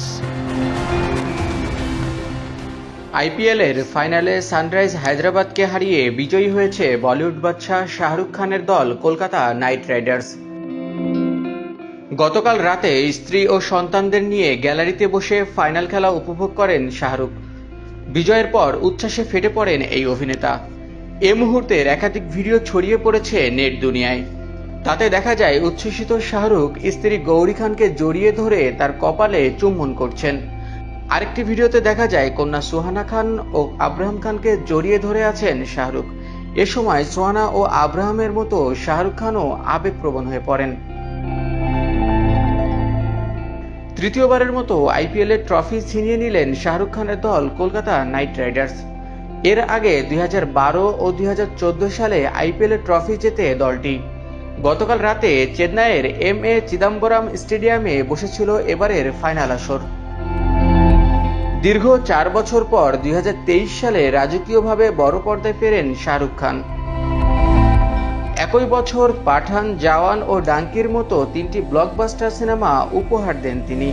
Updates আইপিএলের ফাইনালে sunrise হায়দ্রাবাদকে হারিয়ে বিজয়ী হয়েছে বলিউড বাদশাহ শাহরুখ খানের দল কলকাতা নাইট রাইডার্স। গতকাল রাতে স্ত্রী ও সন্তানদের নিয়ে গ্যালারিতে বসে ফাইনাল খেলা উপভোগ করেন শাহরুখ। বিজয়ের পর উচ্ছ্বাসে ফেটে পড়েন এই অভিনেতা। এ মুহূর্তের একাধিক ভিডিও ছড়িয়ে পড়েছে নেট দুনিয়ায়। তাতে দেখা যায়, উচ্ছ্বসিত শাহরুখ স্ত্রী গৌরী খানকে জড়িয়ে ধরে তার কপালে চুম্বন করছেন। আরেকটি ভিডিওতে দেখা যায়, কন্যা সুহানা খান ও আব্রাহাম খানকে জড়িয়ে ধরে আছেন শাহরুখ। এ সময় সোহানা ও আব্রাহামের মতো শাহরুখ খানও আবেগপ্রবণ হয়ে পড়েন। তৃতীয়বারের মতো আইপিএলের ট্রফি ছিনিয়ে নিলেন শাহরুখ খানের দল কলকাতা নাইট রাইডার্স। এর আগে দুই হাজার বারো ও দুই হাজার চোদ্দ সালে আইপিএলের ট্রফি জেতে দলটি। গতকাল রাতে চেন্নাইয়ের এম এ চিদাম্বরম স্টেডিয়ামে বসেছিল এবারের ফাইনাল আসর। দীর্ঘ চার বছর পর দুই হাজার তেইশ সালে রাজকীয়ভাবে বড় পর্দায় ফেরেন শাহরুখ খান। একই বছর পাঠান জাওয়ান ও ডাঙ্কির মতো তিনটি ব্লকবাস্টার সিনেমা উপহার দেন তিনি।